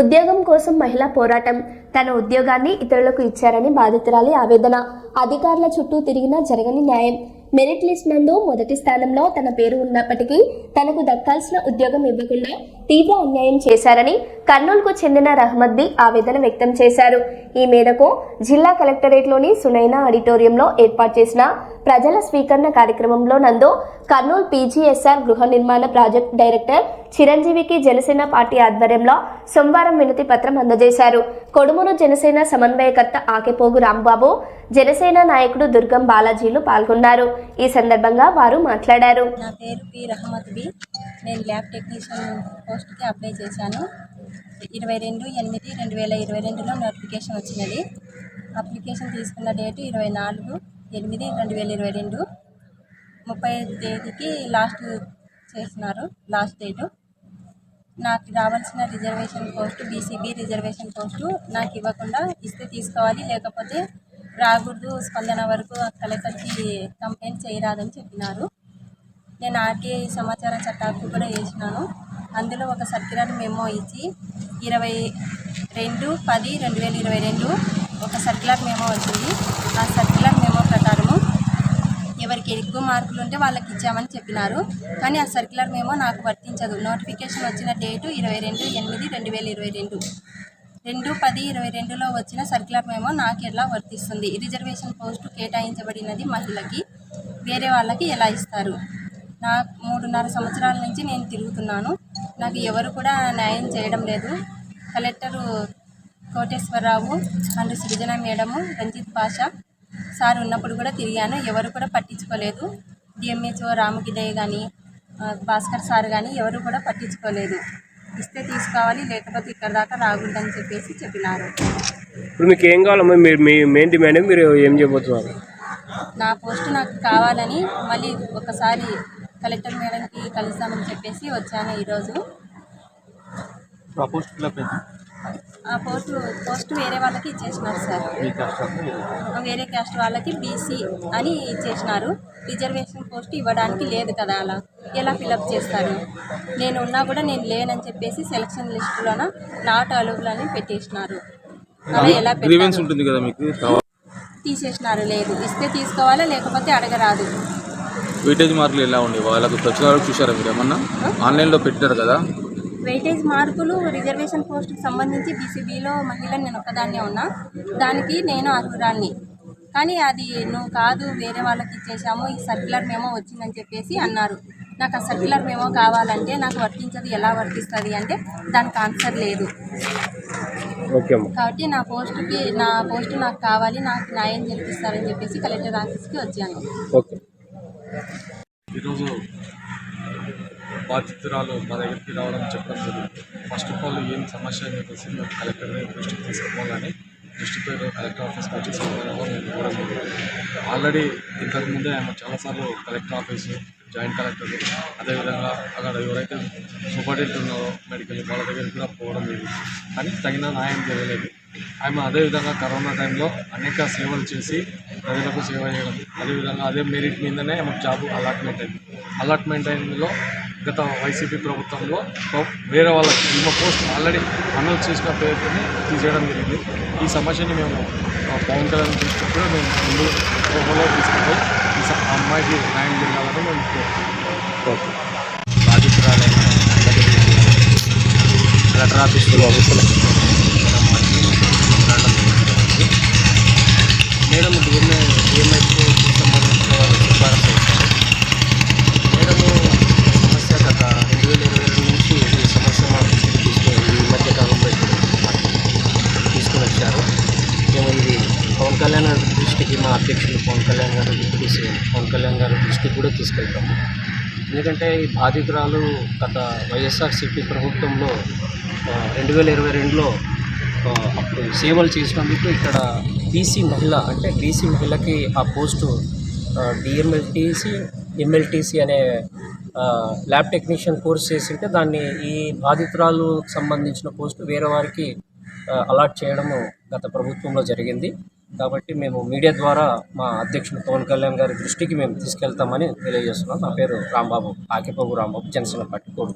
ఉద్యోగం కోసం మహిళా పోరాటం. తన ఉద్యోగాన్ని ఇతరులకు ఇచ్చారని బాధితురాలి ఆవేదన. అధికారుల చుట్టూ తిరిగినా జరగని న్యాయం. మెరిట్ లిస్ట్ నందు మొదటి స్థానంలో తన పేరు ఉన్నప్పటికీ తనకు దక్కాల్సిన ఉద్యోగం ఇవ్వకుండా తీవ్ర అన్యాయం చేశారని కర్నూలుకు చెందిన రహమద్ది ఆవేదన వ్యక్తం చేశారు. ఈ మేరకు జిల్లా కలెక్టరేట్లోని సునైనా ఆడిటోరియంలో ఏర్పాటు చేసిన ప్రజల స్వీకరణ కార్యక్రమంలో నందు కర్నూలు పీజీఎస్ఆర్ గృహ నిర్మాణ ప్రాజెక్ట్ డైరెక్టర్ చిరంజీవికి జనసేన పార్టీ ఆధ్వర్యంలో సోమవారం వినతి పత్రం అందజేశారు. కొడుమూరు జనసేన సమన్వయకర్త ఆకెపోగు రాంబాబు జనసేన నాయకుడు దుర్గం బాలాజీలు పాల్గొన్నారు. ఈ సందర్భంగా వారు మాట్లాడారు. నా పేరు పి రహమత్ బి. నేను ల్యాబ్ టెక్నీషియన్ పోస్ట్కి అప్లై చేశాను. ఇరవై రెండు ఎనిమిది రెండు వేల ఇరవై రెండులో నోటిఫికేషన్ వచ్చినది. అప్లికేషన్ తీసుకున్న డేట్ ఇరవై నాలుగు ఎనిమిది రెండు వేల ఇరవై రెండు. ముప్పై తేదీకి లాస్ట్ చేసినారు లాస్ట్ డేటు. నాకు రావాల్సిన reservation post BCB reservation post నాకు ఇవ్వకుండా ఇస్తే తీసుకోవాలి లేకపోతే రాకూడదు స్పందన వరకు కలెక్టర్కి కంప్లైంట్ చేయరాదని చెప్పినారు. నేను ఆర్టీఐ సమాచార చట్టాకు కూడా వేసినాను. అందులో ఒక సర్క్యులర్ మెమో ఇచ్చి ఇరవై రెండు పది రెండు వేల ఇరవై రెండు ఒక సర్క్యులర్ మెమో వచ్చింది. ఆ సర్క్యులర్ మెమో ప్రకారము ఎవరికి ఎక్కువ మార్కులు ఉంటే వాళ్ళకి ఇచ్చామని చెప్పినారు. కానీ ఆ సర్క్యులర్ మేమో నాకు వర్తించదు. నోటిఫికేషన్ వచ్చిన డేటు ఇరవై రెండు ఎనిమిది రెండు వేల ఇరవై రెండు. రెండు పది ఇరవై రెండులో వచ్చిన సర్క్యులర్ మేమో నాకు ఎలా వర్తిస్తుంది? రిజర్వేషన్ పోస్టు కేటాయించబడినది మహిళకి వేరే వాళ్ళకి ఎలా ఇస్తారు? నా మూడున్నర సంవత్సరాల నుంచి నేను తిరుగుతున్నాను. నాకు ఎవరు కూడా న్యాయం చేయడం లేదు. Collector Koteswararao and Srujana madam Ranjith Pasha sir ఉన్నప్పుడు కూడా తిరిగాను. ఎవరు కూడా పట్టించుకోలేదు. డిఎంహెచ్ఓ రామగిదయ్య కానీ భాస్కర్ సార్ కానీ ఎవరు కూడా పట్టించుకోలేదు. ఇస్తే తీసుకోవాలి లేకపోతే ఇక్కడ దాకా రాకూడదని చెప్పేసి చెప్పినారు. ఇప్పుడు మీకు ఏం కావాలమ్మా మీరు మీ మెయిన్ డిమాండ్ మీరు ఏం చేయబోతున్నారు నా పోస్ట్ నాకు కావాలని మళ్ళీ ఒకసారి కలెక్టర్ మేడంకి కలుస్తామని చెప్పేసి వచ్చాను ఈరోజు. ఆ పోస్టు పోస్ట్ వేరే వాళ్ళకి ఇచ్చేసినారు సార్. వేరే క్యాస్ట్ వాళ్ళకి. బీసీ అని ఇచ్చేసినారు. రిజర్వేషన్ పోస్ట్ ఇవ్వడానికి లేదు కదా అలా. ఎలా ఫిలప్ చేస్తారు? నేను ఉన్నా కూడా నేను లేనని చెప్పేసి సెలక్షన్ లిస్టులోన నాట్ అలౌబుల్ అని పెట్టేసినారు. అలా ఎలా ఉంటుంది కదా మీకు? తీసేసినారు లేదు. ఇస్తే తీసుకోవాలా లేకపోతే అడగరాదు. వెయిటేజ్ మార్కులు ఎలా ఉండేవి? వాళ్ళకు వచ్చిన వాళ్ళకి చూసారా మీరు ఏమన్నా? ఆన్లైన్లో పెట్టారు కదా. వెయిటేజ్ మార్కులు రిజర్వేషన్ పోస్ట్కి సంబంధించి బీసీబీలో మహిళని నేను ఒక్కదాన్నే ఉన్నా. దానికి నేను అర్హురాన్ని. కానీ అది నువ్వు కాదు వేరే వాళ్ళకి ఇచ్చేసాము ఈ సర్క్యులర్ మేమో వచ్చిందని చెప్పేసి అన్నారు. నాకు ఆ సర్క్యులర్ మేమో కావాలంటే నాకు వర్తించదు ఎలా వర్తిస్తుంది అంటే దానికి ఆన్సర్ లేదు. ఓకే అమ్మా. కాబట్టి నా పోస్టుకి నా పోస్టు నాకు కావాలి నాకు న్యాయం జరిపిస్తారని చెప్పేసి కలెక్టర్ ఆఫీస్కి వచ్చాను. ఓకే. ఈరోజు బాధితురాలు మా దగ్గరికి రావడం చెప్పడం జరిగింది. ఫస్ట్ ఆఫ్ ఆల్ ఏం సమస్య అనేది చెప్పేసి మేము కలెక్టర్ దృష్టికి తీసుకోవాలని దృష్టిపై కలెక్టర్ ఆఫీస్కి వచ్చి సమాధానంగా మేము ఇవ్వడం ఆల్రెడీ ఇంతకుముందే ఆమె చాలాసార్లు కలెక్టర్ ఆఫీసు జాయింట్ కలెక్టర్ అదేవిధంగా అక్కడ ఎవరైతే సూపరింటెండెంట్ ఉన్నారో మెడికల్ వాళ్ళ దగ్గరికి కూడా పోవడం లేదు కానీ తగిన న్యాయం జరగలేదు. ఆమె అదేవిధంగా కరోనా టైంలో అనేక సేవలు చేసి ప్రజలకు సేవ చేయడం. అదేవిధంగా అదే మెరిట్ మీదనే ఆమెకు జాబ్ అలాట్మెంట్ అయింది. అలాట్మెంట్ అయినలో గత వైసీపీ ప్రభుత్వంలో వేరే వాళ్ళకి ఈమె పోస్ట్ ఆల్రెడీ అనౌన్స్ చేసిన పేరుని తీసేయడం జరిగింది. ఈ సమస్యని మేము పవన్ కళ్యాణ్ కూడా మేము ముందు కోపంలో తీసుకుంటాం ఈ అమ్మాయికి న్యాయం జరగాలని మేము కోరుకుంటున్నాం. బాధితురాలైన కలెక్టర్ ఆఫీసులో మేడం డిఎంఏ డిఎంఐకి సంబంధించిన వాళ్ళు సిఫారసు చేశారు మేడము సమస్య గత రెండు వేల ఇరవై రెండు నుంచి ఈ సమస్య మా దృష్టికి తీసుకొని ఈ మధ్య కాలంలో ఇప్పుడు తీసుకొని వచ్చారు మేము ఇది పవన్ కళ్యాణ్ గారి మా అధ్యక్షులు పవన్ కళ్యాణ్ గారు డిప్యూటీ సీఎం పవన్ కళ్యాణ్ గారి దృష్టికి కూడా తీసుకెళ్తాము. ఎందుకంటే ఈ బాధితురాలు గత వైఎస్ఆర్సీపీ ప్రభుత్వంలో రెండు వేల ఇరవై రెండులో అప్పుడు సేవలు చేసినందుకు ఇక్కడ బీసీ మహిళ అంటే బీసీ మహిళకి ఆ పోస్టు డిఎంఎల్టీసీ ఎంఎల్టీసీ అనే ల్యాబ్ టెక్నీషియన్ కోర్స్ చేసింటే దాన్ని ఈ బాధితురాలు సంబంధించిన పోస్టు వేరే వారికి అలాట్ చేయడము గత ప్రభుత్వంలో జరిగింది. కాబట్టి మేము మీడియా ద్వారా మా అధ్యక్షుడు పవన్ కళ్యాణ్ గారి దృష్టికి మేము తీసుకెళ్తామని తెలియజేస్తున్నాం. నా పేరు రాంబాబు ఆకిపోగు రాంబాబు జనసేన పార్టీ కోడు.